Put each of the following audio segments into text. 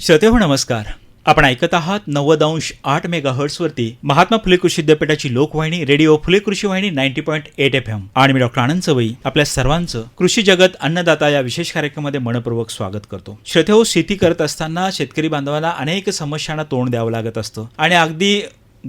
श्रोते हो नमस्कार. आपण ऐकत आहात नव्वद अंश आठ मेगा हर्ट्सवरती महात्मा फुले कृषी विद्यापीठाची लोकवाहिनी रेडिओ फुले कृषी वाहिनी ninety point eight F M आणि मी डॉक्टर आनंद चवई आपल्या सर्वांचं कृषी जगत अन्नदाता या विशेष कार्यक्रमामध्ये मनपूर्वक स्वागत करतो. श्रोते हो शेती करत असताना शेतकरी बांधवांना अनेक समस्यांना तोंड द्यावं लागत असतं. आणि अगदी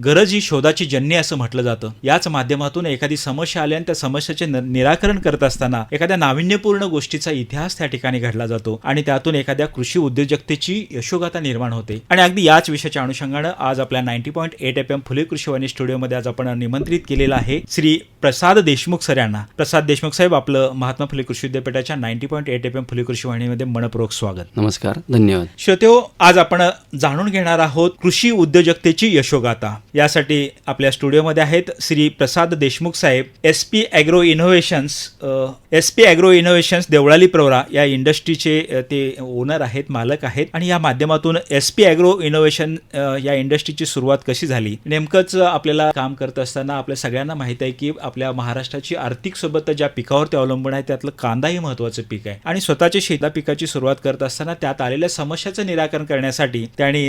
गरज ही शोधाची जन्य असं म्हटलं जातं. याच माध्यमातून एखादी समस्या आली आणि त्या समस्येचे निराकरण करत असताना एखाद्या नाविन्यपूर्ण गोष्टीचा इतिहास त्या ठिकाणी घडला जातो आणि त्यातून एखाद्या कृषी उद्योजकतेची यशोगाथा निर्माण होते. आणि अगदी याच विषयाच्या अनुषंगानं आज आपल्या ninety point eight F M Phule कृषीवाणी स्टुडिओमध्ये आज आपण निमंत्रित केलेलं आहे श्री प्रसाद देशमुख सर यांना. प्रसाद देशमुख साहेब आपलं महात्मा फुले कृषी विद्यापीठाच्या ninety point eight F M Phule कृषी वाहिनीमध्ये मनपूर्वक स्वागत. नमस्कार धन्यवाद. श्रोतेहो आज आपण जाणून घेणार आहोत कृषी उद्योजकतेची यशोगाथा. यासाठी आपल्या स्टुडिओमध्ये आहेत Shri Prasad Deshmukh saheb S P Agro Innovations S P Agro Innovations Deolali Pravara या इंडस्ट्रीचे ते ओनर आहेत मालक आहेत आणि या माध्यमातून एस पी ॲग्रो इनोव्हेशन या इंडस्ट्रीची सुरुवात कशी झाली? नेमकंच आपल्याला काम करत असताना आपल्या सगळ्यांना माहीत आहे की आपल्या महाराष्ट्राची आर्थिक सोबत ज्या पिकावर ते अवलंबून आहे त्यातलं कांदा हे महत्वाचं पीक आहे. आणि स्वतःच्या शेता पिकाची सुरुवात करत असताना त्यात आलेल्या समस्याचं निराकरण करण्यासाठी त्यांनी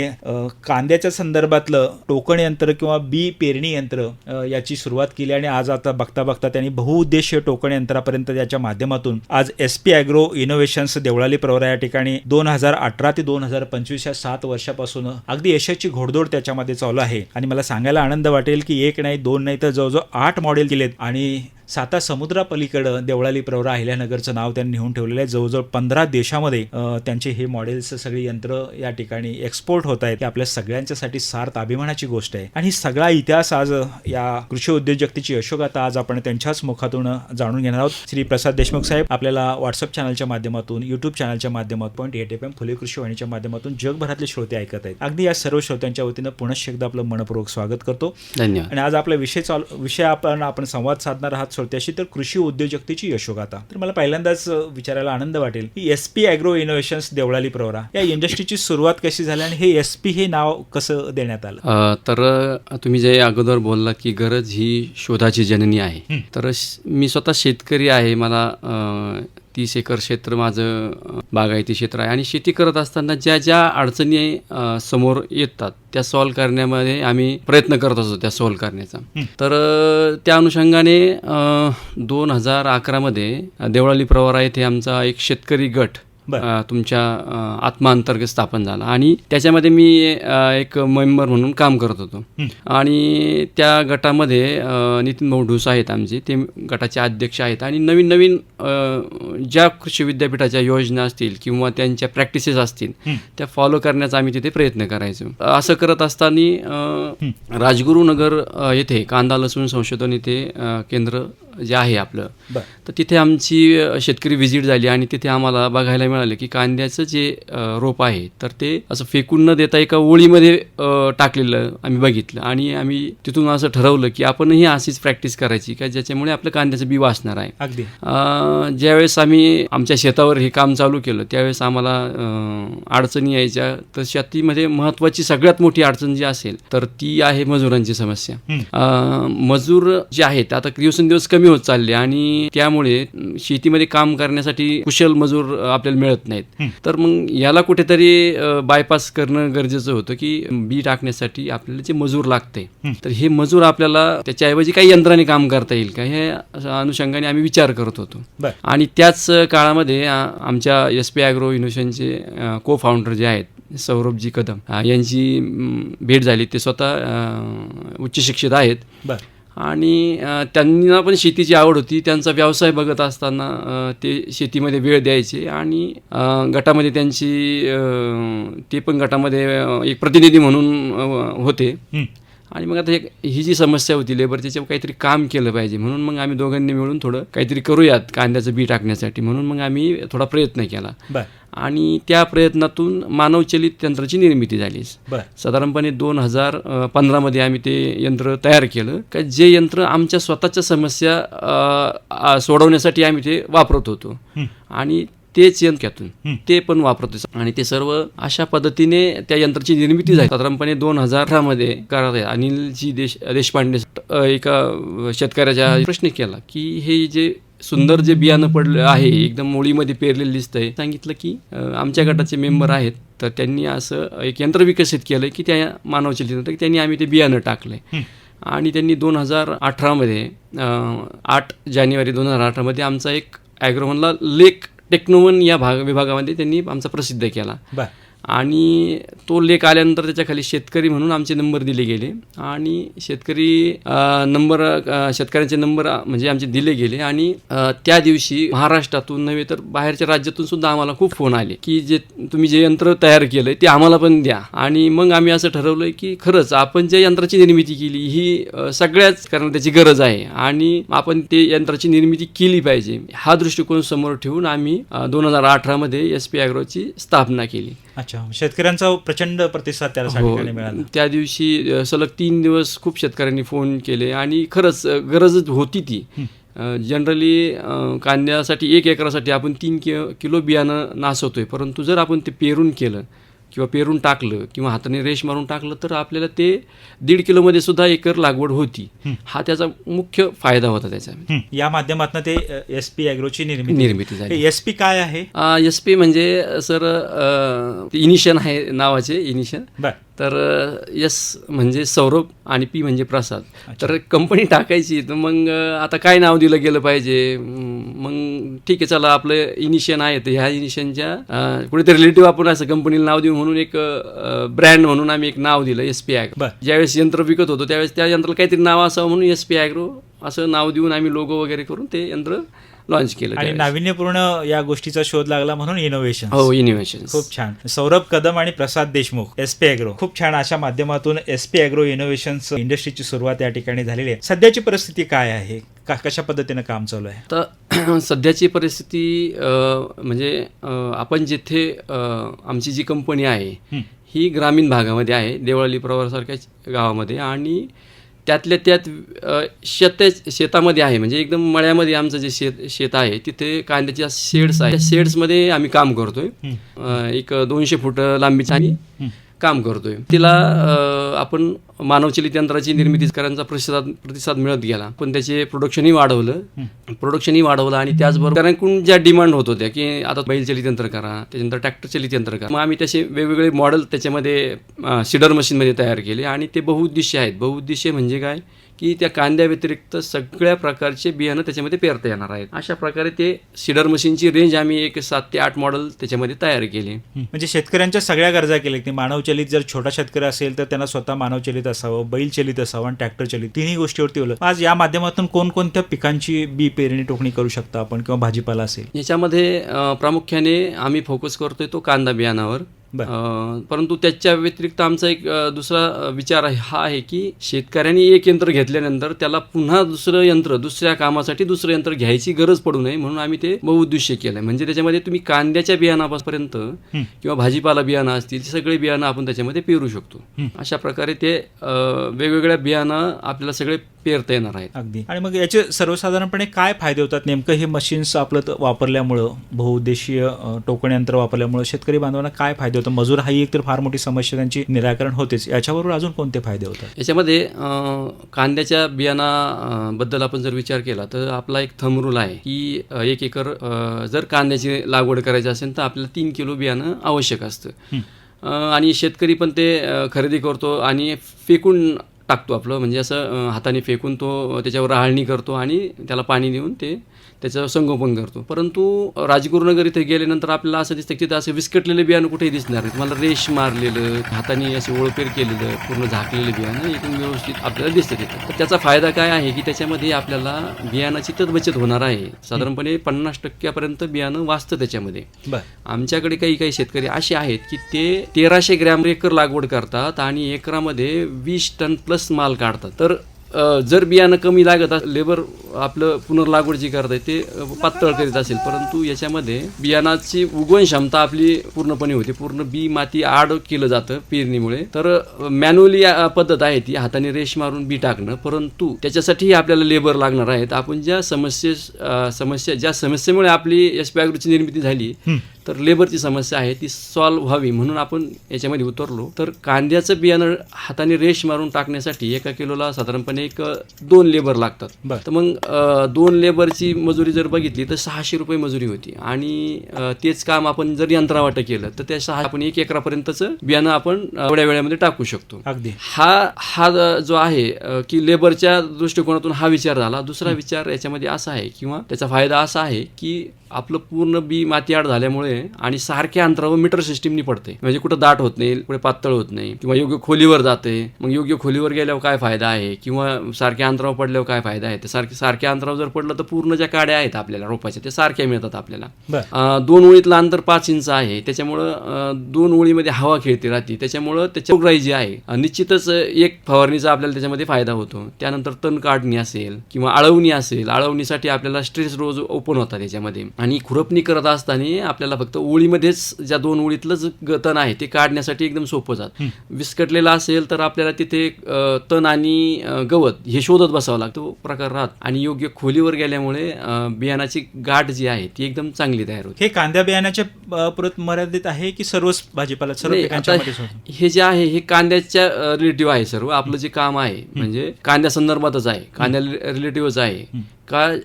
कांद्याच्या संदर्भातलं टोकण यंत्र किंवा बी पेरणी यंत्र याची सुरुवात केली आणि आज आता बघता बघता त्यांनी बहुउद्देशीय टोकण यंत्रापर्यंत याच्या माध्यमातून आज S P Agro Innovations Deolali Pravara या ठिकाणी दोन हजार अठरा ते दोन हजार पंचवीस या सात वर्षापासून अगदी यशाची घोडदौड त्याच्यामध्ये चालू आहे. आणि मला सांगायला आनंद वाटेल की एक नाही दोन नाही तर जवळजवळ आठ मॉडेल केलेत आणि साता समुद्रापलीकडं देवळाली प्रवरा अहिल्यानगरचं नाव त्यांनी नेऊन ठेवलेलं आहे. जवळजवळ पंधरा देशामध्ये त्यांचे हे मॉडेल्स सगळी यंत्र या ठिकाणी एक्सपोर्ट होत आहेत. आपल्या सगळ्यांच्यासाठी सार्थ अभिमानाची गोष्ट आहे. आणि सगळा इतिहास आज या कृषी उद्योजकतेची यशोगाथा आज आपण त्यांच्याच मुखातून जाणून घेणार आहोत. श्री प्रसाद देशमुख साहेब आपल्याला व्हॉट्सअप चॅनलच्या माध्यमातून युट्यूब चॅनलच्या माध्यमातून point eight F M Phule कृषी वाहिनीच्या माध्यमातून जगभरातले श्रोते ऐकत आहेत. अगदी या सर्व श्रोत्यांच्या वतीनं पुनश्च एकदा आपलं मनपूर्वक स्वागत करतो. धन्यवाद. आणि आज आपला विषय चालू विषय आपण आपण संवाद साधणार आहात. श्रोत्याशी तर कृषी उद्योजकतेची यशोगाथा. तर मला पहिल्यांदाच विचारायला आनंद वाटेल. की S P Agro Innovations Deolali Pravara. या इंडस्ट्रीची सुरुवात कशी झाली आणि हे एस पी हे नाव कसं देण्यात आलं? तर तुम्ही जे अगोदर बोलला की गरज ही शोधाची जननी आहे. तर मी स्वतः शेतकरी आहे. मला तीस एकर क्षेत्र माझं बागायती क्षेत्र आहे आणि शेती करत असताना ज्या ज्या अडचणी समोर येतात त्या सॉल्व करण्यामध्ये आम्ही प्रयत्न करत असतो त्या सॉल्व करण्याचा तर त्या अनुषंगाने दोन हजार अकरामध्ये देवळाली प्रवरा येथे आमचा एक शेतकरी गट. अ, तुमच्या अ, आत्मा अंतर्गत स्थापन झाला. आणि त्याच्यामध्ये मी अ, एक मेंबर म्हणून काम करत होतो. आणि त्या गटामध्ये अ, नितीन भाऊ ढुस आहेत आमचे. ते गटाचे अध्यक्ष आहेत. आणि नवीन नवीन अ, ज्या कृषी विद्यापीठाच्या योजना असतील किंवा त्यांच्या प्रॅक्टिसेस असतील त्या फॉलो करण्याचा आम्ही तिथे प्रयत्न करायचो. असं करत असताना राजगुरुनगर अ, येथे कांदा लसूण संशोधन येथे अ, केंद्र जे आहे आपलं. तर तिथे आमची शेतकरी व्हिजिट झाली आणि तिथे आम्हाला बघायला मिळालं की कांद्याचं जे रोप आहे तर ते असं फेकून न देता एका ओळीमध्ये टाकलेलं आम्ही बघितलं. आणि आम्ही तिथून असं ठरवलं की आपणही अशीच प्रॅक्टिस करायची का ज्याच्यामुळे आपलं कांद्याचं बी वाचणार आहे. अगदी. ज्यावेळेस आम्ही आमच्या शेतावर हे काम चालू केलं त्यावेळेस आम्हाला अडचणी यायच्या. तर शेतीमध्ये महत्त्वाची सगळ्यात मोठी अडचण जी असेल तर ती आहे मजुरांची समस्या. मजूर जे आहेत आता दिवसेंदिवस कमी होत चालले आणि त्यामुळे शेतीमध्ये काम करण्यासाठी कुशल मजूर आपल्याला मिळत नाहीत. तर मग याला कुठेतरी बायपास करणं गरजेचं होतं की बी टाकण्यासाठी आपल्याला जे मजूर लागते तर हे मजूर आपल्याला त्याच्याऐवजी काही यंत्राने काम करता येईल का? हे अनुषंगाने आम्ही विचार करत होतो. आणि त्याच काळामध्ये आमच्या एस पी ॲग्रो इनोव्हेशनचे को फाउंडर जे आहेत सौरभजी कदम यांची भेट झाली. ते स्वतः उच्च शिक्षित आहेत. आणि त्यांना पण शेतीची आवड होती. त्यांचा व्यवसाय बघत असताना ते शेतीमध्ये वेळ द्यायचे आणि गटामध्ये त्यांची ते पण गटामध्ये एक प्रतिनिधी म्हणून होते. आणि मग आता एक ही जी समस्या होती लेबर त्याच्यावर काहीतरी काम केलं पाहिजे. म्हणून मग आम्ही दोघांनी मिळून थोडं काहीतरी करूयात कांद्याचं बी टाकण्यासाठी. म्हणून मग आम्ही थोडा प्रयत्न केला. आणि त्या प्रयत्नातून मानवचलित यंत्राची निर्मिती झाली. साधारणपणे दोन हजार पंधरामध्ये आम्ही ते यंत्र तयार केलं. का जे यंत्र आमच्या स्वतःच्या समस्या सोडवण्यासाठी आम्ही ते वापरत होतो. आणि तेच यंत्रातून हं. ते पण वापरतो आणि ते सर्व अशा पद्धतीने त्या यंत्राची निर्मिती झाली. साधारणपणे दोन हजारमध्ये करत आहे अनिलजी देश देशपांडे एका शेतकऱ्याच्या प्रश्न केला की हे जे सुंदर जे बियाणं पडलं आहे एकदम मुळीमध्ये पेरलेलं दिसतंय. सांगितलं की आमच्या गटाचे मेंबर आहेत. तर त्यांनी असं एक यंत्र विकसित केलं की त्या मानवचे यंत्र त्यांनी आम्ही ते बियाणं टाकलंय. आणि त्यांनी दोन हजार अठरामध्ये आठ जानेवारी दोन हजार अठरामध्ये आमचा एक ॲग्रोमनला लेक टेक्नोवन या भाग विभागामध्ये त्यांनी आमचा प्रसिद्ध केला. आणि तो लेख आल्यानंतर त्याच्याखाली शेतकरी म्हणून आमचे नंबर दिले गेले. आणि शेतकरी नंबर शेतकऱ्यांचे नंबर म्हणजे आमचे दिले गेले. आणि त्या दिवशी महाराष्ट्रातून नव्हे तर बाहेरच्या राज्यातून सुद्धा आम्हाला खूप फोन आले की जे तुम्ही जे यंत्र तयार केलंय ते आम्हाला पण द्या. आणि मग आम्ही असं ठरवलंय की खरंच आपण ज्या यंत्राची निर्मिती केली ही सगळ्याच कारण त्याची गरज आहे. आणि आपण ते यंत्राची निर्मिती केली पाहिजे. हा दृष्टिकोन समोर ठेवून आम्ही दोन हजार अठरामध्ये एस पी ॲग्रोची स्थापना केली. अच्छा शेतकऱ्यांचा प्रचंड प्रतिसाद त्याला त्या हो मिळाला. त्या दिवशी सलग तीन दिवस खूप शेतकऱ्यांनी फोन केले आणि खरंच अ, गरजच होती ती. जनरली कांद्यासाठी एक एकरासाठी आपण तीन कि किलो बियाणं नासवतोय. परंतु जर आपण ते पेरून केलं किंवा पेरून टाकलं किंवा हाताने रेश मारून टाकलं तर आपल्याला ते दीड किलोमध्ये सुद्धा एकर लागवड होती. हा. त्याचा मुख्य फायदा होता त्याचा या माध्यमातून ते एस पी अॅग्रोची निर्मिती निर्मिती झाली. एस पी काय आहे? एस पी म्हणजे सर इनिशन आहे नावाचे इनिशन तर यस म्हणजे सौरभ आणि पी म्हणजे प्रसाद. तर कंपनी टाकायची तर मग आता काय नाव दिलं गेलं पाहिजे? मग ठीक आहे चला आपलं इनिशियन आहे तर ह्या इनिशियनच्या कुठेतरी रिलेटिव्ह आपण असं कंपनीला नाव देऊ म्हणून एक ब्रँड म्हणून आम्ही एक नाव दिलं एस पी बर. ज्यावेळेस यंत्र विकत होतो त्यावेळेस त्या यंत्राला काहीतरी नाव असावं म्हणून एस पी ॲग्रो असं नाव देऊन आम्ही लोगो वगैरे करून ते यंत्र लॉन्च केलं आणि. नाविन्यपूर्ण या गोष्टीचा शोध लागला म्हणून इनोव्हेशन हो इनोव्हेशन खूप छान. सौरभ कदम आणि Prasad Deshmukh S P Agro खूप छान अशा माध्यमातून एस पी अॅग्रो इनोव्हेशन्स इंडस्ट्रीची सुरुवात या ठिकाणी झालेली आहे. सध्याची परिस्थिती काय आहे? का कशा पद्धतीनं काम चालू आहे? तर सध्याची परिस्थिती म्हणजे आपण जिथे आमची जी कंपनी आहे हं. ग्रामीण भागामध्ये आहे देवळाली प्रवासारख्या गावामध्ये. आणि त्यातल्या त्यात शेत शेतामध्ये आहे. म्हणजे एकदम मळ्यामध्ये आमचं जे शेत शेत आहे तिथे कांद्याच्या शेड्स आहे त्या शेड्समध्ये आम्ही काम करतोय. एक दोनशे फूट लांबीची आणि. काम करतोय. तिला आपण मानवचलित यंत्राची निर्मिती करायचा प्रतिसाद प्रतिसाद मिळत गेला. पण त्याचे प्रोडक्शनही वाढवलं. प्रोडक्शनही वाढवलं आणि त्याचबरोबर कारण ज्या डिमांड होत होत्या की आता बैल चलित यंत्र करा त्याच्यानंतर ट्रॅक्टर चलित यंत्र करा. मग आम्ही त्याचे वेगवेगळे मॉडेल त्याच्यामध्ये सिडर मशीनमध्ये तयार केले आणि ते बहुउद्देशीय आहेत. बहुउद्देशीय म्हणजे काय? की त्या कांद्या व्यतिरिक्त सगळ्या प्रकारचे बियाणं त्याच्यामध्ये पेरता येणार आहेत. अशा प्रकारे ते सिडर मशीनची रेंज आम्ही एक सात ते आठ मॉडेल त्याच्यामध्ये तयार केले. म्हणजे शेतकऱ्यांच्या सगळ्या गरजा केल्या. की मानवचलित जर छोटा शेतकरी असेल तर त्यांना स्वतः मानवचलित असावं बैल चलित असावं आणि ट्रॅक्टर चलित. तिन्ही गोष्टीवरती बोलत आज या माध्यमातून कोणकोणत्या पिकांची बी पेरणी टोकणी करू शकता आपण किंवा भाजीपाला असेल? याच्यामध्ये प्रामुख्याने आम्ही फोकस करतोय तो कांदा बियाणावर. परंतु त्याच्या व्यतिरिक्त आमचा एक दुसरा विचार आहे हा आहे की शेतकऱ्यांनी एक यंत्र घेतल्यानंतर त्याला पुन्हा दुसरं यंत्र दुसऱ्या कामासाठी दुसरं यंत्र घ्यायची गरज पडू नये म्हणून आम्ही ते बहुउद्देशीय केलंय. म्हणजे त्याच्यामध्ये तुम्ही कांद्याच्या बियाणापासून किंवा भाजीपाला बियाणं असतील ते सगळे बियाणं आपण त्याच्यामध्ये पेरू शकतो. अशा प्रकारे ते वेगवेगळ्या बियाणं आपल्याला सगळे पेरता येणार आहेत. अगदी. आणि मग याचे सर्वसाधारणपणे काय फायदे होतात? नेमकं हे मशीन्स आपलं वापरल्यामुळं बहुउद्देशीय टोकण यंत्र वापरल्यामुळं शेतकरी बांधवांना काय फायदे होतात? मजूर हा एक तर फार मोठी समस्या त्यांची निराकरण होतेच. याच्याबरोबर अजून कोणते फायदे होतात? याच्यामध्ये कांद्याच्या बियाणा बद्दल आपण जर विचार केला तर आपला एक थंब रूल आहे की एक एकर जर कांद्याची लागवड करायची असेल तर आपल्याला तीन किलो बियाणं आवश्यक असतं. आणि शेतकरी पण ते खरेदी करतो आणि फेकून टाकतो आपलं. म्हणजे असं हाताने फेकून तो त्याच्यावर राहणी करतो आणि त्याला पाणी देऊन ते त्याचं संगोपन करतो. परंतु राजगुरुनगर इथे गेल्यानंतर आपल्याला असं दिसतं की तिथं असं विस्कटलेलं बियाणं कुठेही दिसणार नाही तुम्हाला रेश मारलेलं हाताने असे ओळपेर केलेलं पूर्ण झाकलेलं बियाणं एकदम व्यवस्थित आपल्याला दिसतं तिथं. तर त्याचा फायदा काय आहे की त्याच्यामध्ये आपल्याला बियाणाची तर बचत होणार आहे. साधारणपणे पन्नास टक्क्यापर्यंत बियाणं वाचतं त्याच्यामध्ये. आमच्याकडे काही काही शेतकरी असे आहेत की ते तेराशे ग्रॅम एकर लागवड करतात आणि एकरामध्ये वीस टन प्लस माल काढतात. तर जर बियाणं कमी लागत असेल लेबर आपलं पुनर्लागवड जी करत आहे ते पातळ करीत असेल. परंतु याच्यामध्ये बियाणाची उगवण क्षमता आपली पूर्णपणे होते. पूर्ण बी माती आड केलं जातं पेरणीमुळे. तर मॅन्युअली पद्धत आहे ती. हाताने रेश मारून बी टाकणं. परंतु त्याच्यासाठी आपल्याला लेबर लागणार आहेत. आपण ज्या समस्ये समस्या ज्या समस्येमुळे आपली एस निर्मिती झाली तर लेबरची समस्या आहे ती सॉल्व्ह व्हावी म्हणून आपण याच्यामध्ये उतरलो. तर कांद्याचं बियाणं हाताने रेश मारून टाकण्यासाठी एका किलोला साधारणपणे एक दोन लेबर लागतात. तर मग दोन लेबरची मजुरी जर बघितली तर सहाशे रुपये मजुरी होती. आणि तेच काम आपण जर यंत्रावाटं केलं तर त्या सहा आपण एक एकरापर्यंतचं बियाणं आपण एवढ्या वेळामध्ये टाकू शकतो. अगदी. हा हा ज- आहे की लेबरच्या दृष्टिकोनातून हा विचार झाला. दुसरा विचार याच्यामध्ये असा आहे किंवा त्याचा फायदा असा आहे की आपलं पूर्ण बी मातीआड झाल्यामुळे आणि सारख्या अंतरावर मीटर सिस्टीमनी पडते म्हणजे कुठं दाट होत नाही कुठे पातळ होत नाही किंवा योग्य खोलीवर जाते मग योग्य खोलीवर गेल्यावर काय फायदा आहे किंवा सारख्या अंतरावर पडल्यावर काय फायदा आहे ते सारखे सारख्या अंतरावर जर पडलं तर पूर्ण ज्या काड्या आहेत आपल्याला रोपाच्या ते सारख्या मिळतात आपल्याला. दोन ओळीतलं अंतर पाच इंच आहे त्याच्यामुळं दोन ओळीमध्ये हवा खेळते राहते त्याच्यामुळं त्याची रोगराई जी आहे निश्चितच एक फवारणीचा आपल्याला त्याच्यामध्ये फायदा होतो. त्यानंतर तण काढणी असेल किंवा आळवणी असेल आळवणीसाठी आपल्याला स्ट्रेस रोज ओपन होतात त्याच्यामध्ये. आणि खुरपणी करत असताना आपल्याला फक्त ओळीमध्येच ज्या दोन ओळीतलं जे ग- तण आहे ते काढण्यासाठी एकदम सोपं जात. विस्कटलेलं असेल तर आपल्याला तिथे तण आणि गवत हे शोधत बसावं लागतं. प्रकार राहत. आणि योग्य खोलीवर गेल्यामुळे बियाणाची गाठ जी आहे ती एकदम चांगली तयार होते. हे कांद्या बियाण्याच्या पुरत मर्यादित आहे की सर्वच भाजीपाला सर्व? हे जे आहे हे कांद्याच्या रिलेटिव्ह आहे सर्व. आपलं जे काम आहे म्हणजे कांद्या संदर्भातच आहे. कांद्या रिलेटिव्हच आहे. का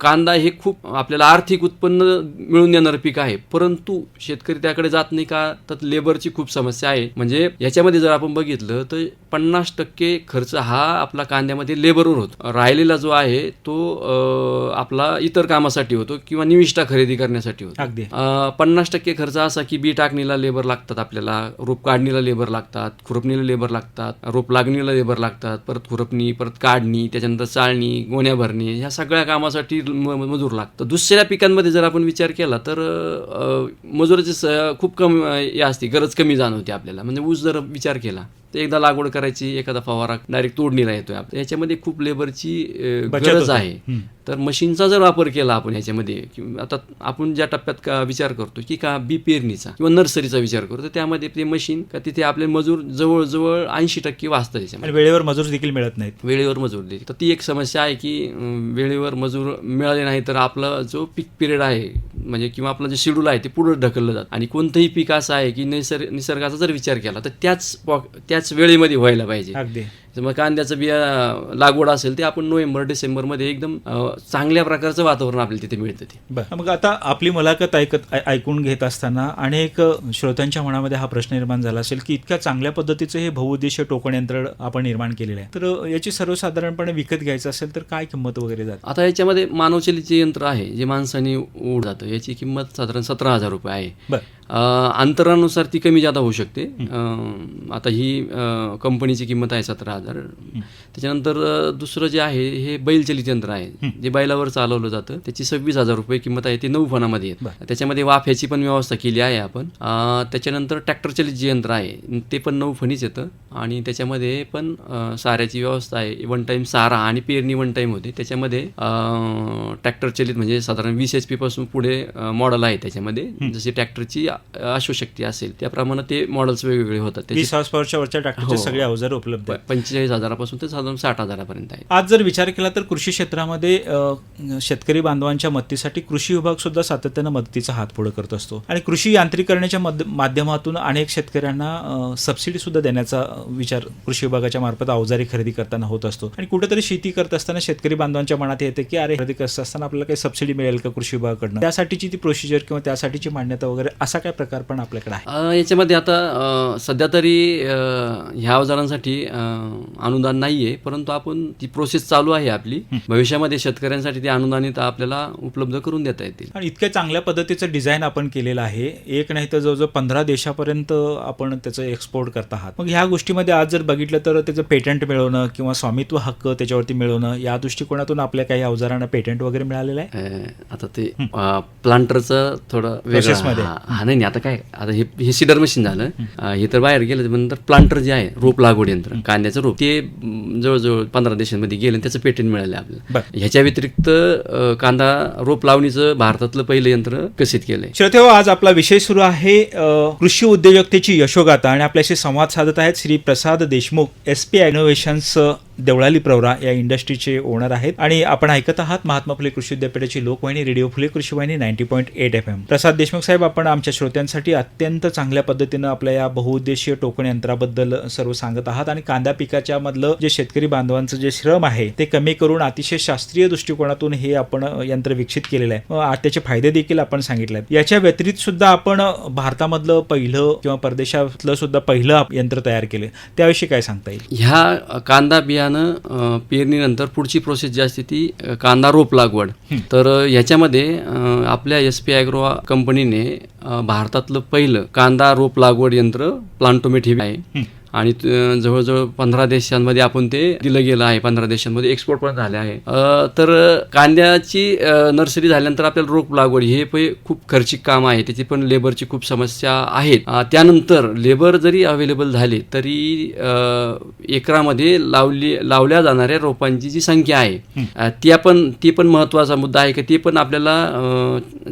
कांदा हे खूप आपल्याला आर्थिक उत्पन्न मिळून देणारं पीक आहे. परंतु शेतकरी त्याकडे जात नाही का? तर लेबरची खूप समस्या आहे. म्हणजे याच्यामध्ये जर आपण बघितलं तर पन्नास टक्के खर्च हा आपला कांद्यामध्ये लेबरवर होतो. राहिलेला जो आहे तो आपला इतर कामासाठी होतो किंवा निविष्ठा खरेदी करण्यासाठी होतो. पन्नास टक्के खर्च असा की बी टाकणीला लेबर लागतात आपल्याला. रोप काढणीला लेबर लागतात खुरपणीला लेबर लागतात रोप लागणीला लेबर लागतात परत खुरपणी परत काढणी त्याच्यानंतर चाळणी गोण्या भरणे ह्या सगळ्या कामासाठी म- म- मजूर लागतं. दुसऱ्या पिकांमध्ये जर आपण विचार केला तर मजुराची स- खूप कमी हे असते गरज कमी जाणवते आपल्याला. म्हणजे ऊस जर विचार केला तर एकदा लागवड करायची एखादा फवारा डायरेक्ट तोडणीला येतोय. याच्यामध्ये खूप लेबरची गरज. आहे. तर मशीनचा जर वापर केला आपण ह्याच्यामध्ये आता आपण ज्या टप्प्यात का विचार करतो की का बी पेरणीचा किंवा नर्सरीचा विचार करतो त्यामध्ये ते मशीन का तिथे आपले मजूर जवळजवळ ऐंशी टक्के वाचतं त्याच्यामध्ये वेळेवर मजूर देखील मिळत नाहीत वेळेवर मजूर देते तर ती एक समस्या आहे की वेळेवर मजूर मिळाले नाही तर आपला जो पीक पिरियड आहे म्हणजे किंवा आपलं जे शेड्यूल आहे ते पुढे ढकललं जातं आणि कोणतंही पीक असं आहे की निसर्ग निसर्गाचा जर विचार केला तर त्याच पॉक- त्याच वेळेमध्ये व्हायला पाहिजे. अगदी. मग कांद्याचं बिया लागवड असेल ते आपण नोव्हेंबर डिसेंबरमध्ये एकदम चांगल्या प्रकारचं वातावरण आपल्याला तिथे मिळतं ते. मग आता आपली मुलाखत ऐकत ऐकून घेत असताना अनेक श्रोत्यांच्या मनामध्ये हा प्रश्न निर्माण झाला असेल की इतक्या चांगल्या पद्धतीचं हे बहुउद्देशीय टोकण यंत्र आपण निर्माण केलेलं आहे. तर याची सर्वसाधारणपणे विकत घ्यायचं असेल तर काय किंमत वगैरे जाते? आता याच्यामध्ये मानवचलित जे यंत्र आहे जे माणसाने ओढ जातं. याची किंमत साधारण सतरा हजार रुपये आहे. अंतरानुसार ती कमी जादा होऊ शकते. आता ही कंपनीची किंमत आहे सतरा हजार त्याच्यानंतर दुसरं जे आहे हे बैलचलित यंत्र आहे. जे बैलावर चालवलं जातं त्याची सव्वीस हजार रुपये किंमत आहे ते नऊ फणामध्ये. आहे त्याच्यामध्ये वाफ्याची पण व्यवस्था केली आहे आपण. त्याच्यानंतर ट्रॅक्टर चलित जे यंत्र आहे ते पण नऊ फणीच येतं. आणि त्याच्यामध्ये पण साऱ्याची व्यवस्था आहे. वन टाईम सारा आणि पेरणी वन टाईम होते. त्याच्यामध्ये ट्रॅक्टर चलित म्हणजे साधारण वीस एच पी पासून पुढे मॉडेल आहे त्याच्यामध्ये. जशी ट्रॅक्टरची अश्वशक्ती असेल त्याप्रमाणे ते मॉडेल्स वेगवेगळे होतात. त्याची वीस हॉर्स पॉवरच्या वरच्या ट्रॅक्टरचे हो. सगळे अवजार उपलब्ध आहेत. पंचेचाळीस हजारापासून ते साधारण साठ हजारापर्यंत आहे. आज जर विचार केला तर कृषी क्षेत्रामध्ये शेतकरी बांधवांच्या मदतीसाठी कृषी विभाग सुद्धा सातत्यानं मदतीचा हात पुढे करत असतो. आणि कृषी यांत्रिकरणाच्या मध- माध्यमातून अनेक शेतकऱ्यांना सबसिडी सुद्धा देण्याचा विचार कृषी विभागाच्या मार्फत अवजारी खरेदी करताना होत असतो. आणि कुठेतरी शेती करत असताना शेतकरी बांधवांच्या मनात येते की अरे खरेदी करत असताना आपल्याला काही सबसिडी मिळेल का कृषी विभागाकडनं? त्यासाठीची ती प्रोसिजर किंवा त्यासाठीची मान्यता वगैरे असा काय प्रकार पण आपल्याकडे आहे? याच्यामध्ये आता सध्या तरी ह्या अवजारांसाठी अनुदान नाही आहे परंतु आपण ती प्रोसेस चालू आहे आपली. भविष्यामध्ये शेतकऱ्यांसाठी ते अनुदानित आपल्याला उपलब्ध करून देता येतील. आणि इतक्या चांगल्या पद्धतीचं डिझाईन आपण केलेलं आहे. एक नाही तर जवळजवळ पंधरा देशापर्यंत आपण त्याचं एक्सपोर्ट करत आहात. मग ह्या गोष्टीमध्ये आज जर बघितलं तर त्याचं पेटंट मिळवणं किंवा स्वामित्व हक्क त्याच्यावरती मिळवणं या दृष्टिकोनातून आपल्या काही अवजारांना पेटंट वगैरे मिळालेलं आहे? आता ते प्लांटरचं थोडं. हा नाही नाही आता काय आता हे सीडर मशीन झालं. हे. तर बाहेर गेलं नंतर प्लांटर जे आहे रोप लागवड यंत्र कांद्याचं रोप. ते जवळजवळ पंधरा देशांमध्ये गेलं आणि त्याचं पेटंट मिळालं आपल्याला. ह्याच्या व्यतिरिक्त कांदा रोप लावणीचं भारतातलं पहिलं यंत्र विकसित केलंय? श्रोतेहो आज आपला विषय सुरू आहे कृषी उद्योजकतेची यशोगाथा. आणि आपल्याशी संवाद साधत आहेत Shri Prasad Deshmukh S P Innovations Deolali Pravara या इंडस्ट्रीचे ओनर आहेत. आणि आपण ऐकत आहात महात्मा फुले कृषी विद्यापीठाची लोकवाहिनी रेडिओ फुले कृषी वाहिनी ninety point eight F M. Prasad Deshmukh saheb आपण आमच्या श्रोत्यांसाठी अत्यंत चांगल्या पद्धतीनं आपल्या या बहुउद्देशीय टोकन यंत्राबद्दल सर्व सांगत आहात. आणि कांदा पिकाच्या मधलं जे शेतकरी बांधवांचं जे श्रम आहे ते कमी करून अतिशय शास्त्रीय दृष्टिकोनातून हे आपण यंत्र विकसित केलेलं आहे. त्याचे फायदे देखील आपण सांगितले आहेत याच्या व्यतिरिक्त सुद्धा आपण भारतामधलं पहिलं किंवा परदेशातलं सुद्धा पहिलं यंत्र तयार केले. त्याविषयी काय सांगता येईल? ह्या कांदा बियाणं अ, पेरणीनंतर पुढची प्रोसेस जी असते ती कांदा रोप लागवड. तर ह्याच्यामध्ये आपल्या एस पी ॲग्रो कंपनीने भारतातलं पहिलं कांदा रोप लागवड यंत्र प्लांटोमेट हे आहे आणि जवळजवळ पंधरा देशांमध्ये आपण ते दिलं गेलं आहे. पंधरा देशांमध्ये एक्सपोर्ट पण झाले आहे. तर कांद्याची नर्सरी झाल्यानंतर आपल्याला रोप लागवड हे पण खूप खर्चिक काम आहे. त्याची पण लेबरची खूप समस्या आहेत. त्यानंतर लेबर जरी अवेलेबल झाले तरी एकरामध्ये लावली लावल्या जाणाऱ्या रोपांची जी संख्या आहे त्या पण ती पण महत्त्वाचा मुद्दा आहे की ते पण आपल्याला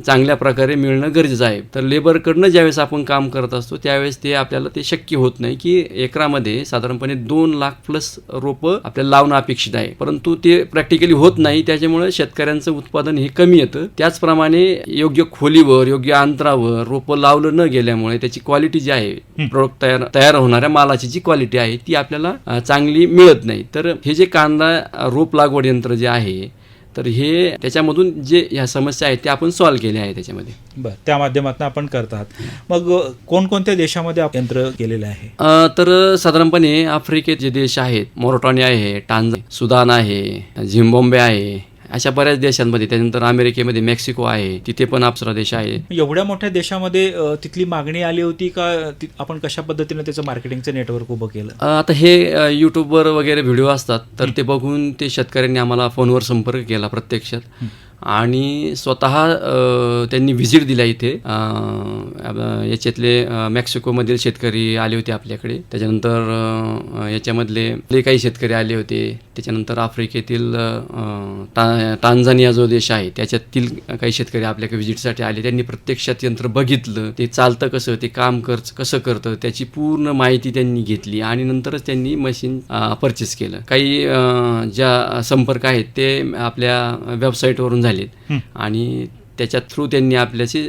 चांगल्या प्रकारे मिळणं गरजेचं आहे. तर लेबरकडनं ज्यावेळेस आपण काम करत असतो त्यावेळेस ते आपल्याला ते शक्य होत नाही की एकरामध्ये साधारणपणे दोन लाख प्लस रोपं आपल्याला लावणं अपेक्षित आहे. परंतु ते प्रॅक्टिकली होत नाही. त्याच्यामुळे शेतकऱ्यांचं उत्पादन हे कमी येतं. त्याचप्रमाणे योग्य खोलीवर योग्य अंतरावर रोपं लावलं न गेल्यामुळे त्याची क्वालिटी जी आहे प्रोडक्ट तयार तयार होणाऱ्या मालाची जी क्वालिटी आहे ती आपल्याला चांगली मिळत नाही. तर हे जे कांदा रोप लागवड यंत्र जे आहे तर हे त्याच्यामधून जे ह्या समस्या आहेत त्या आपण सॉल्व्ह केल्या आहे त्याच्यामध्ये. बरं त्या माध्यमातून आपण करतात. मग कोणकोणत्या देशामध्ये यंत्र केलेलं आहे? तर साधारणपणे आफ्रिकेत जे देश आहेत मोरोटॉनिया आहे टांझ सुदान आहे झिम्बॉम्बे आहे अशा बऱ्याच देशांमध्ये त्यानंतर अमेरिकेमध्ये मेक्सिको आहे तिथे पण अप्सरा देश आहे. एवढ्या मोठ्या देशामध्ये तिथली मागणी आली होती का आपण कशा पद्धतीने त्याचं मार्केटिंगचं नेटवर्क उभं केलं? आता हे यूट्यूबवर वगैरे व्हिडिओ असतात तर ते बघून ते शेतकऱ्यांनी आम्हाला फोनवर संपर्क केला प्रत्यक्षात. आणि स्वतः त्यांनी व्हिजिट दिला इथे. याच्यातले मेक्सिकोमधील शेतकरी आले होते आपल्याकडे. त्याच्यानंतर याच्यामधले आपले काही शेतकरी आले होते त्याच्यानंतर आफ्रिकेतील ता टा जो देश आहे त्याच्यातील काही शेतकरी आपल्याकडे व्हिजिटसाठी आले. त्यांनी प्रत्यक्षात यंत्र बघितलं. ते चालतं कसं ते काम कर कसं करतं त्याची पूर्ण माहिती त्यांनी घेतली आणि नंतरच त्यांनी मशीन परचेस केलं. काही ज्या संपर्क आहेत ते आपल्या वेबसाईटवरून झालेत. आणि त्याच्या थ्रू त्यांनी आपल्याशी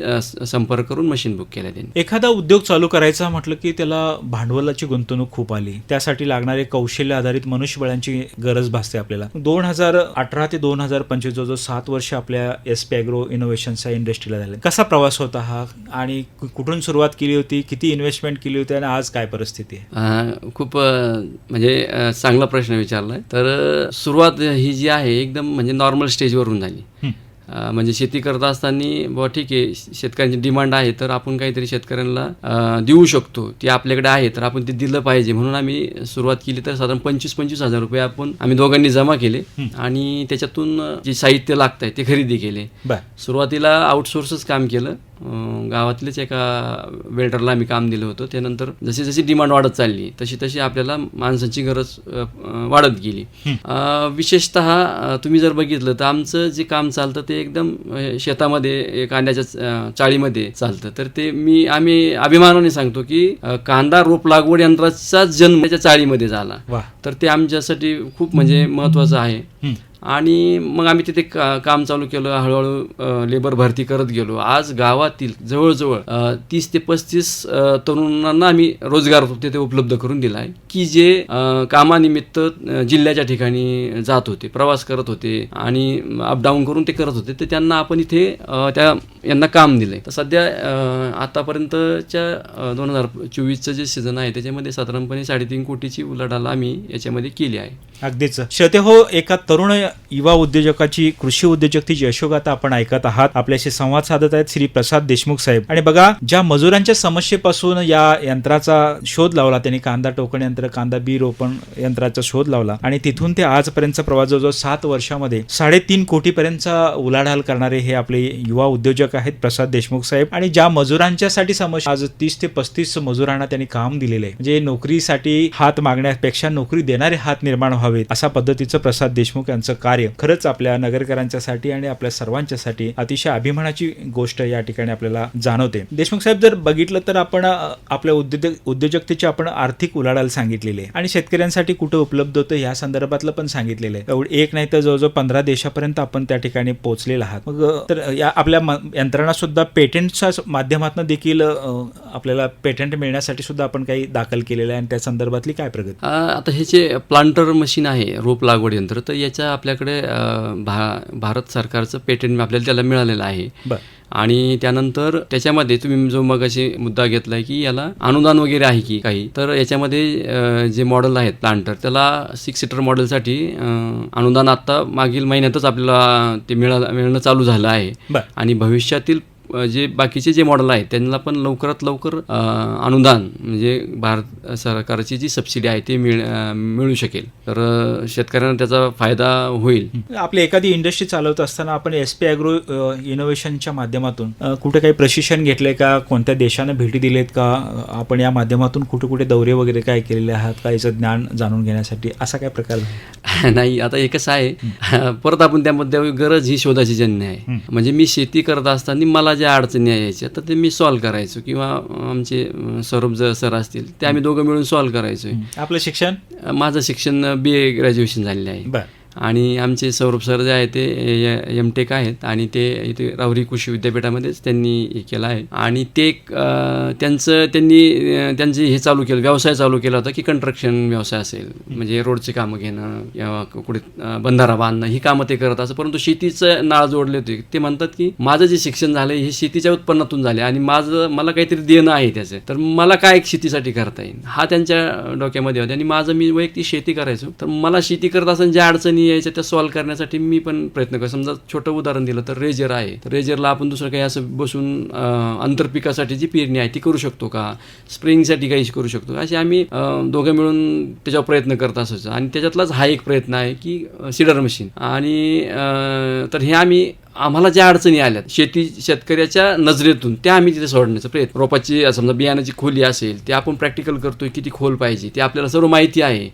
संपर्क करून मशीन बुक केलं त्यांनी. एखादा उद्योग चालू करायचा म्हटलं की त्याला भांडवलाची गुंतवणूक खूप आली. त्यासाठी लागणारे कौशल्य आधारित मनुष्यबळांची गरज भासते आपल्याला. दोन हजार अठरा ते दोन हजार पंचवीस जो सात वर्ष आपल्या एस पी ॲग्रो इनोव्हेशन्स या इंडस्ट्रीला झाले. कसा प्रवास होता हा? आणि कुठून सुरुवात केली होती? किती इन्व्हेस्टमेंट केली होती? आणि आज काय परिस्थिती आहे? खूप म्हणजे चांगला प्रश्न विचारलाय. तर सुरुवात ही जी आहे एकदम म्हणजे नॉर्मल स्टेजवरून झाली. म्हणजे शेती करत असताना बुवा ठीक आहे शेतकऱ्यांची डिमांड आहे तर आपण काहीतरी शेतकऱ्यांना देऊ शकतो. ती आपल्याकडे आहे तर आपण ते दिलं पाहिजे. म्हणून आम्ही सुरुवात केली तर साधारण पंचवीस पंचवीस हजार रुपये आपण आम्ही दोघांनी जमा केले. आणि त्याच्यातून जे साहित्य लागत आहे ते खरेदी केले. सुरुवातीला आउटसोर्सच काम केलं. गावातलेच एका वेल्डरला आम्ही काम दिलं होतं. त्यानंतर जशी जशी डिमांड वाढत चालली तशी तशी आपल्याला माणसांची गरज वाढत गेली. विशेषतः तुम्ही जर बघितलं तर आमचं जे काम चालतं ते एकदम शेतामध्ये कांद्याच्या चाळीमध्ये चालतं. तर ते मी आम्ही अभिमानाने सांगतो की कांदा रोप लागवड यंत्राचा जन्म त्याच्या चाळीमध्ये झाला. वा तर ते आमच्यासाठी खूप म्हणजे महत्त्वाचं आहे. आणि मग आम्ही तिथे का काम चालू केलं हळूहळू लेबर भरती करत गेलो. आज गावातील जवळजवळ तीस ते पस्तीस तरुणांना आम्ही रोजगार तिथे उपलब्ध करून दिला आहे. की जे कामानिमित्त जिल्ह्याच्या ठिकाणी जात होते प्रवास करत होते आणि अपडाऊन करून ते करत होते तर त्यांना आपण इथे त्या यांना काम दिलंय. तर सध्या आतापर्यंतच्या दोन हजार चोवीसचं जे सीझन आहे त्याच्यामध्ये साधारणपणे साडेतीन कोटीची उलाढाल आम्ही याच्यामध्ये केली आहे. अगदीच. श्रोते हो एका तरुण युवा उद्योजकाची कृषी उद्योजकतेची यशोगाथा आपण ऐकत आहात. आपल्याशी संवाद साधत आहेत श्री प्रसाद देशमुख साहेब. आणि बघा ज्या मजुरांच्या समस्येपासून या यंत्राचा शोध लावला त्यांनी कांदा टोकण यंत्र कांदा बी रोपण यंत्राचा शोध लावला आणि तिथून ते आजपर्यंतचा प्रवास जवळजवळ सात वर्षामध्ये साडेतीन कोटीपर्यंतचा उलाढाल करणारे हे आपले युवा उद्योजक आहेत प्रसाद देशमुख साहेब. आणि ज्या मजुरांच्यासाठी समस्या आज तीस ते पस्तीस मजुरांना त्यांनी काम दिलेले आहे. म्हणजे नोकरीसाठी हात मागण्यापेक्षा नोकरी देणारे हात निर्माण व्हावे व्हावेत अशा पद्धतीचं प्रसाद देशमुख यांचं कार्य खरंच आपल्या नगरकरांच्यासाठी आणि आपल्या सर्वांच्यासाठी अतिशय अभिमानाची गोष्ट या ठिकाणी आपल्याला जाणवते. देशमुख साहेब जर बघितलं तर आपण आपल्या उद्योजक उद्योजकतेची आपण आर्थिक उलाढाल सांगितलेली आहे. आणि शेतकऱ्यांसाठी कुठं उपलब्ध होतं या संदर्भातलं पण सांगितलेलं आहे. एवढं एक नाही तर जवळजवळ पंधरा देशापर्यंत आपण त्या ठिकाणी पोहोचलेला आहात. मग तर या आपल्या म- यंत्रणा सुद्धा पेटंटच्या माध्यमातून देखील आपल्याला पेटंट मिळण्यासाठी सुद्धा आपण काही दाखल केलेलं आहे. आणि त्या संदर्भातली काय प्रगती? आता हे जे प्लांटर मशीन आहे रोप लागवड यंत्र तर याच्या आपल्याकडे भा भारत सरकारचं पेटंट आपल्याला त्याला मिळालेलं आहे. आणि त्यानंतर त्याच्यामध्ये तुम्ही जो मग अशी मुद्दा घेतलाय की याला अनुदान वगैरे आहे की काही तर याच्यामध्ये जे मॉडेल आहेत प्लांटर त्याला सिक्स सीटर मॉडेलसाठी अनुदान आत्ता मागील महिन्यातच आपल्याला ते मिळा मिळणं चालू झालं आहे. आणि भविष्यातील जे बाकीचे जे मॉडेल आहेत त्यांना पण लवकरात लवकर अनुदान म्हणजे भारत सरकारची जी सबसिडी आहे ती मिळ मिळू शकेल. तर शेतकऱ्यांना त्याचा फायदा होईल. आपली एखादी इंडस्ट्री चालवत असताना आपण एस पी अॅग्रो इनोव्हेशनच्या माध्यमातून कुठे काही प्रशिक्षण घेतलंय का? कोणत्या देशानं भेटी दिलेत का? आपण या माध्यमातून कुठे कुठे दौरे वगैरे काय केलेले आहात? का याचं ज्ञान जाणून घेण्यासाठी असा काय प्रकार? नाही आता कसं आहे. परत आपण त्या मुद्द्यावर गरज ही शोधाची जन्य आहे. म्हणजे मी शेती करत असताना मला ज्या अडचणी यायच्या तर ते मी सॉल्व्ह करायचो किंवा आमचे सौरभ ज- सर असतील ते आम्ही दोघं मिळून सॉल्व्ह करायचो आपलं शिक्षण? माझं शिक्षण बी ए ग्रॅज्युएशन झालेलं आहे. बर. आणि आमचे सौरभ सर जे आहे ते एम टेक आहेत आणि ते इथे राहुरी कृषी विद्यापीठामध्येच त्यांनी हे केलं आहे. आणि ते त्यांचं त्यांनी त्यांचे हे चालू केलं व्यवसाय चालू केला होता की कंस्ट्रक्शन व्यवसाय असेल. म्हणजे रोडचे कामं घेणं किंवा कुठे बंधारा बांधणं ही कामं ते करत असं. परंतु शेतीचं नाळ जोडले होते. ते म्हणतात की माझं जे शिक्षण झालं हे शेतीच्या उत्पन्नातून झाले आणि माझं मला काहीतरी देणं आहे त्याचं. तर मला काय शेतीसाठी करता येईल? हा त्यांच्या डोक्यामध्ये होता. आणि माझं मी वैयक्तिक शेती करायचो. तर मला शेती करत असताना ज्या अडचणी यायच्या त्या सॉल्व्ह करण्यासाठी मी पण प्रयत्न करतो समजा छोटं उदाहरण दिलं तर रेजर आहे. तर रेजरला आपण दुसरं काही असं बसून आंतरपिकासाठी जी पेरणी आहे ती करू शकतो का? स्प्रिंगसाठी काही करू शकतो असे आम्ही दोघं मिळून त्याच्यावर प्रयत्न करत असायचो. आणि त्याच्यातलाच हा एक प्रयत्न आहे की सिडर मशीन. आणि तर हे आम्ही आम्हाला ज्या अडचणी आल्या शेती शेतकऱ्याच्या नजरेतून त्या आम्ही तिथे सोडण्याचा प्रयत्न रोपाची समजा बियाण्याची खोली असेल ते आपण प्रॅक्टिकल करतोय किती खोल पाहिजे ते आपल्याला सर्व माहिती आहे.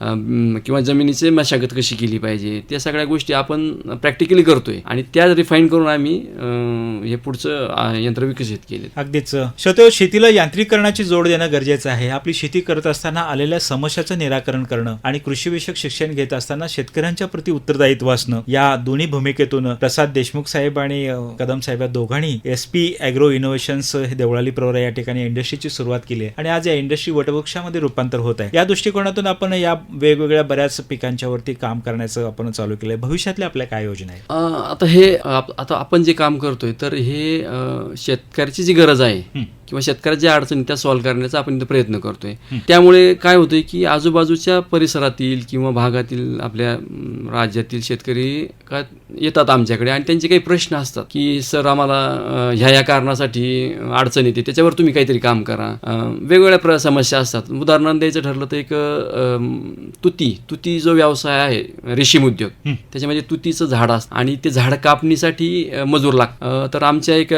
किंवा जमिनीची मशागत कशी केली पाहिजे त्या सगळ्या गोष्टी आपण प्रॅक्टिकली करतोय. आणि त्या रिफाईन करून आम्ही हे पुढचं यंत्र विकसित केले अगदीच. शतो शेतीला यांत्रिकरणाची जोड देणं गरजेचं आहे. आपली शेती करत असताना आलेल्या समस्याचं निराकरण करणं आणि कृषीविषयक शिक्षण घेत असताना शेतकऱ्यांच्या प्रति उत्तरदायित्व असणं या दोन्ही भूमिकेतून प्रसाद देशमुख साहेब आणि अ, कदम साहेब या दोघांनी एस पी अॅग्रो इनोव्हेशन्स हे देवळाली प्रवरा या ठिकाणी इंडस्ट्रीची सुरुवात केली आहे. आणि आज या इंडस्ट्री वटवृक्षामध्ये रूपांतर होत आहे. या दृष्टिकोनातून आपण या वेगवेगळ्या बऱ्याच पिकांच्या वरती काम करण्याचं आपण चालू केलंय. भविष्यातल्या आपल्या काय योजना आहेत? अं, आता हे आता आपण जे काम करतोय तर हे शेतकऱ्याची जी गरज आहे. किंवा शेतकऱ्याच्या ज्या अडचणी त्या सॉल्व्ह करण्याचा आपण इथं प्रयत्न करतोय. त्यामुळे काय होतंय की आजूबाजूच्या परिसरातील किंवा भागातील आपल्या राज्यातील शेतकरी का येतात आमच्याकडे आणि त्यांचे काही प्रश्न असतात की सर आम्हाला ह्या ह्या कारणासाठी अडचण येते त्याच्यावर तुम्ही काहीतरी काम करा. वेगवेगळ्या प्र समस्या असतात. उदाहरण द्यायचं ठरलं तर एक तुती तुती जो व्यवसाय आहे रेशीम उद्योग त्याच्यामध्ये तुतीचं झाड असतं आणि ते झाड कापणीसाठी मजूर लाग अ, तर आमच्या एक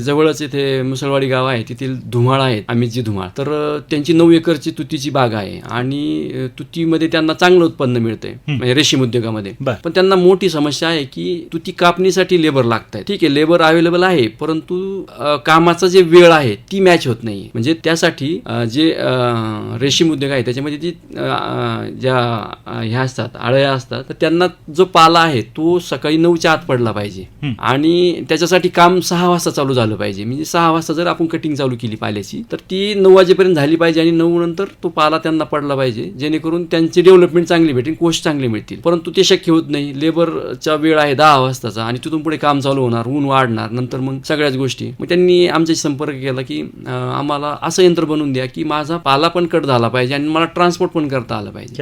जवळच इथे मुसळवाडी गाव आहे तिथील धुमाळ आहेत अमितजी धुमाळ. तर त्यांची नऊ एकरची तुतीची बाग आहे आणि तुतीमध्ये त्यांना चांगलं उत्पन्न मिळतंय म्हणजे रेशीम उद्योगामध्ये. पण त्यांना मोठी समस्या आहे की तुती कापणीसाठी लेबर लागत आहे ठीक आहे लेबर अवेलेबल आहे परंतु कामाचा जे वेळ आहे ती मॅच होत नाही म्हणजे त्यासाठी जे रेशीम उद्योग आहे त्याच्यामध्ये जी ज्या ह्या असतात आळ्या असतात तर त्यांना जो पाला आहे तो सकाळी नऊच्या आत पडला पाहिजे. आणि त्याच्यासाठी काम सहा वाजता चालू झालं पाहिजे. म्हणजे सहा वाजता जर आपण कटिंग चालू केली पाल्याची तर ती नऊ वाजेपर्यंत झाली पाहिजे आणि नऊ नंतर तो पाला त्यांना पडला पाहिजे जेणेकरून त्यांची डेव्हलपमेंट चांगली भेटेल कोश चांगले मिळतील. परंतु ते शक्य होत नाही. लेबरचा वेळ आहे दहा वाजताचा आणि तिथून पुढे काम चालू होणार ऊन वाढणार नंतर मग सगळ्याच गोष्टी. मग त्यांनी आमच्याशी संपर्क केला की आम्हाला असं यंत्र बनवून द्या की माझा पाला पण कट झाला पाहिजे आणि मला ट्रान्सपोर्ट पण करता आलं पाहिजे.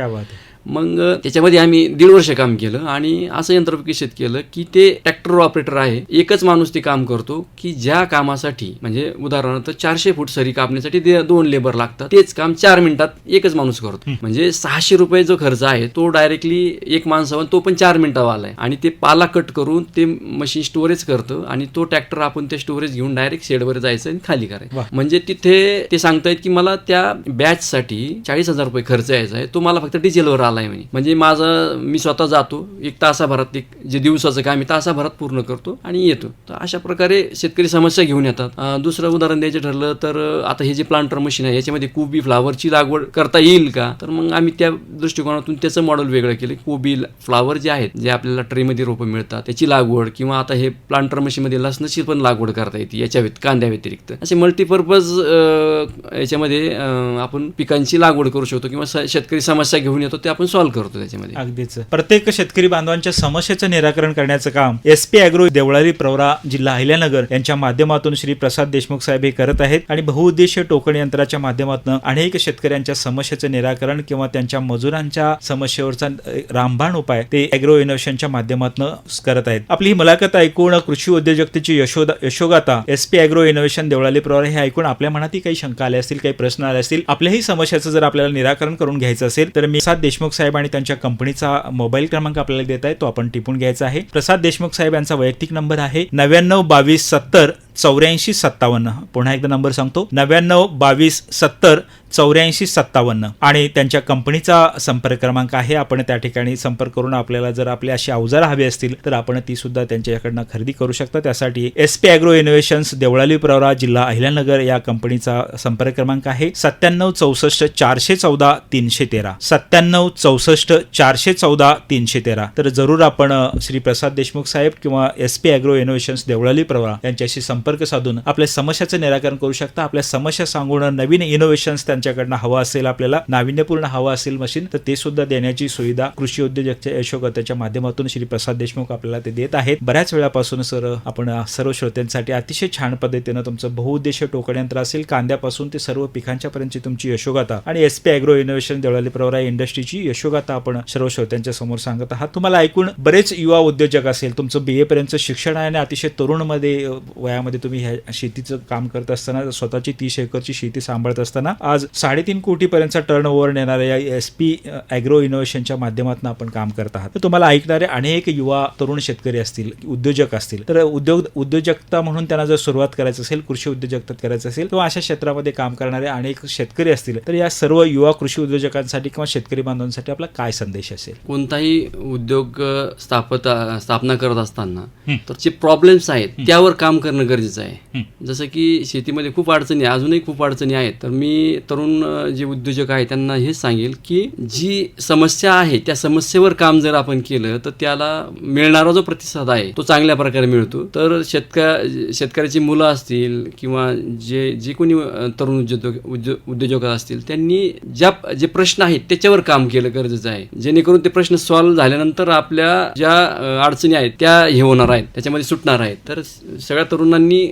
मग त्याच्यामध्ये आम्ही दीड वर्ष काम केलं आणि असं यंत्र विकसित केलं की ते ट्रॅक्टर ऑपरेटर आहे. एकच माणूस ते काम करतो की ज्या कामासाठी म्हणजे उदाहरणार्थ चारशे फूट सरी कापण्यासाठी ते दोन लेबर लागतात. तेच काम चार मिनिटात एकच माणूस करतो. म्हणजे सहाशे रुपये जो खर्च आहे तो डायरेक्टली एक माणसावर तो पण चार मिनिटावाला आहे आणि ते पाला कट करून ते मशीन स्टोरेज करतं आणि तो ट्रॅक्टर आपण ते स्टोरेज घेऊन डायरेक्ट शेडवर जायचं आणि खाली करायचं. म्हणजे तिथे ते सांगतायत की मला त्या बॅचसाठी चाळीस हजार रुपये खर्च यायचा आहे. तो मला फक्त डिझेलवर आला झाला आहे म्हणे. म्हणजे माझं मी स्वतः जातो एक तासाभरात एक जे दिवसाचं काम आहे तासाभरात पूर्ण करतो आणि येतो. तर अशा प्रकारे शेतकरी समस्या घेऊन येतात. दुसरं उदाहरण द्यायचं ठरलं तर आता हे जे प्लांटर मशीन आहे याच्यामध्ये कोबी फ्लावरची लागवड करता येईल का? तर मग आम्ही त्या दृष्टिकोनातून त्याचं मॉडेल वेगळं केलं. कोबी फ्लावर जे आहेत जे आपल्याला ट्रेमध्ये रोपं मिळतात त्याची लागवड किंवा आता हे प्लांटर मशीनमध्ये लसणाची पण लागवड करता येते याच्या कांद्या व्यतिरिक्त. असे मल्टीपर्पज याच्यामध्ये आपण पिकांची लागवड करू शकतो किंवा शेतकरी समस्या घेऊन येतो ते आपण सॉल्व्ह करतो त्याच्यामध्ये. अगदीच. प्रत्येक शेतकरी बांधवांच्या समस्येचं निराकरण करण्याचं काम S P Agro Deolali Pravara जिल्हा अहिल्यानगर यांच्या माध्यमातून श्री प्रसाद देशमुख साहेब हे करत आहेत आणि बहुउद्देशीय टोकण यंत्राच्या माध्यमातून अनेक शेतकऱ्यांच्या समस्येचं निराकरण किंवा त्यांच्या मजुरांच्या समस्येवरचा रामबाण उपाय ते अॅग्रो इनोव्हेशनच्या माध्यमातून करत आहेत. आपली ही मुलाखत ऐकून कृषी उद्योजकतेची यशोदा यशोगाता S P Agro Innovation Deolali Pravara हे ऐकून आपल्या मनातही काही शंका आल्या असतील काही प्रश्न आले असतील आपल्याही समस्याचं जर आपल्याला निराकरण करून घ्यायचं असेल तर मी सात देशमुख साहेब आणि त्यांच्या कंपनीचा मोबाईल क्रमांक आपल्याला देत आहे तो आपण टिपून घ्यायचा आहे. प्रसाद देशमुख साहेब यांचा वैयक्तिक नंबर आहे नव्याण्णव बावीस सत्तर चौऱ्याऐंशी सत्तावन्न. पुन्हा एकदा नंबर सांगतो. नव्याण्णव बावीस सत्तर चौऱ्याऐंशी सत्तावन्न. आणि त्यांच्या कंपनीचा संपर्क क्रमांक आहे. आपण त्या ठिकाणी संपर्क करून आपल्याला जर आपले अशी अवजारं हवी असतील तर आपण ती सुद्धा त्यांच्याकडनं खरेदी करू शकता. त्यासाठी S P Agro Innovations Deolali Pravara जिल्हा अहिल्यानगर या कंपनीचा संपर्क क्रमांक आहे. सत्त्याण्णव चौसष्ट चारशे चौदा तीनशे तेरा. सत्त्याण्णव चौसष्ट चारशे चौदा तीनशे तेरा. तर जरूर आपण श्री प्रसाद देशमुख साहेब किंवा S P Agro Innovations Deolali Pravara यांच्याशी संपर्क साधून आपल्या समस्याचं निराकरण करू शकता. आपल्या समस्या सांगून नवीन इनोव्हेशन्स त्यांच्याकडनं हवं असेल आपल्याला नाविन्यपूर्ण हवं असेल मशीन तर ते सुद्धा देण्याची सुविधा कृषी उद्योजकच्या यशोगताच्या माध्यमातून श्री प्रसाद देशमुख आपल्याला ते देत आहेत. बऱ्याच वेळापासून सर आपण सर्व श्रोत्यांसाठी अतिशय छान पद्धतीनं तुमचं बहुउद्देशीय टोकणयंत्र असेल कांद्यापासून ते सर्व पिकांच्या पर्यंतची तुमची यशोगाथा आणि S P Agro Innovation Deolali Pravara इंडस्ट्रीची यशोगाथा आपण सर्व श्रोत्यांच्या समोर सांगत आहात. तुम्हाला ऐकून बरेच युवा उद्योजक असेल तुमचं बी ए शिक्षण आहे आणि अतिशय तरुणमध्ये मध्ये वयामध्ये तुम्ही ह्या शेतीचं काम करत असताना स्वतःची तीस एकरची शेती सांभाळत असताना आज साडेतीन कोटीपर्यंतचा टर्न ओव्हर नेणाऱ्या या एस पी अॅग्रो इनोव्हेशनच्या माध्यमातून आपण काम करत आहात. तर तुम्हाला ऐकणारे अनेक युवा तरुण शेतकरी असतील उद्योजक असतील तर उद्योग उद्योजकता म्हणून त्यांना जर सुरुवात करायचं असेल कृषी उद्योजकतात करायचं असेल किंवा अशा क्षेत्रामध्ये काम करणारे अनेक शेतकरी असतील तर या सर्व युवा कृषी उद्योजकांसाठी किंवा शेतकरी बांधवांसाठी आपला काय संदेश असेल? कोणताही उद्योग स्थापत स्थापना करत असताना तर जे प्रॉब्लेम्स आहेत त्यावर काम करणं गरजेचं आहे. जसं की शेतीमध्ये खूप अडचणी अजूनही खूप अडचणी आहेत तर मी तरुण जे उद्योजक आहेत त्यांना हेच सांगेल की जी समस्या आहे त्या समस्येवर काम जर आपण केलं तर त्याला मिळणारा जो प्रतिसाद आहे तो चांगल्या प्रकारे मिळतो. तर शेतक शेतकऱ्याची मुलं असतील किंवा जे जे कोणी तरुण उद्योजक उद्यो उद्योजक असतील त्यांनी ज्या जे प्रश्न आहेत त्याच्यावर काम केलं गरजेचं आहे. जेणेकरून ते प्रश्न सॉल्व्ह झाल्यानंतर आपल्या ज्या अडचणी आहेत त्या हे होणार आहेत त्याच्यामध्ये सुटणार आहेत. तर सगळ्या तरुणांनी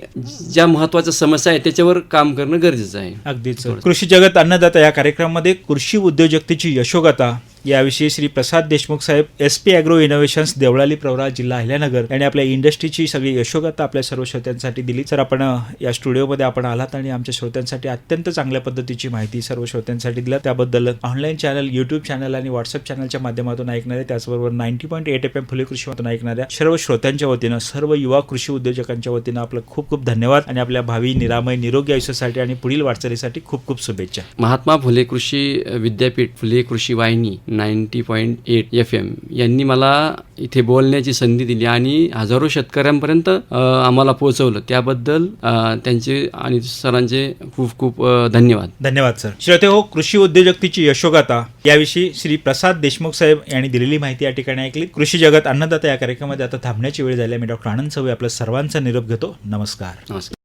ज्या महत्त्वाच्या समस्या आहेत त्याच्यावर काम करणं गरजेचं आहे. अगदीच. कृषी जगत अन्नदाता या कार्यक्रमामध्ये कृषी उद्योजकतेची यशोगाथा याविषयी Shri Prasad Deshmukh saheb S P Agro Innovations Deolali Pravara जिल्हा अहिल्यानगर यांनी आपल्या इंडस्ट्रीची सगळी यशोगाथा आपल्या सर्व श्रोत्यांसाठी दिली. तर आपण या स्टुडिओमध्ये आपण आलात आणि आमच्या श्रोत्यांसाठी अत्यंत चांगल्या पद्धतीची माहिती सर्व श्रोत्यांसाठी दिलं त्याबद्दल ऑनलाईन चॅनल युट्यूब चॅनल आणि व्हॉट्सअप चॅनलच्या माध्यमातून ऐकणारे त्याचबरोबर ninety point eight F M Phule कृषीमधून ऐकणाऱ्या सर्व श्रोत्यांच्या वतीनं सर्व युवा कृषी उद्योजकांच्या वतीनं आपलं खूप खूप धन्यवाद आणि आपल्या भावी निरामय निरोगी आयुष्यासाठी आणि पुढील वाटचालीसाठी खूप खूप शुभेच्छा. महात्मा फुले कृषी विद्यापीठ फुले कृषी वाहिनी ninety point eight F M. यांनी मला इथे बोलण्याची संधी दिली आणि हजारो शेतकऱ्यांपर्यंत आम्हाला पोहोचवलं. त्याबद्दल त्यांचे आणि सरांचे खूप खूप धन्यवाद. धन्यवाद सर. श्रोते हो कृषी उद्योजकतेची यशोगाथा याविषयी श्री प्रसाद देशमुख साहेब यांनी दिलेली माहिती या ठिकाणी ऐकली. कृषी जगत अन्नदाता या कार्यक्रमामध्ये आता थांबण्याची वेळ झाली. मी डॉक्टर आनंद सवय आपल्या सर्वांचा निरोप घेतो. नमस्कार. नमस्कार.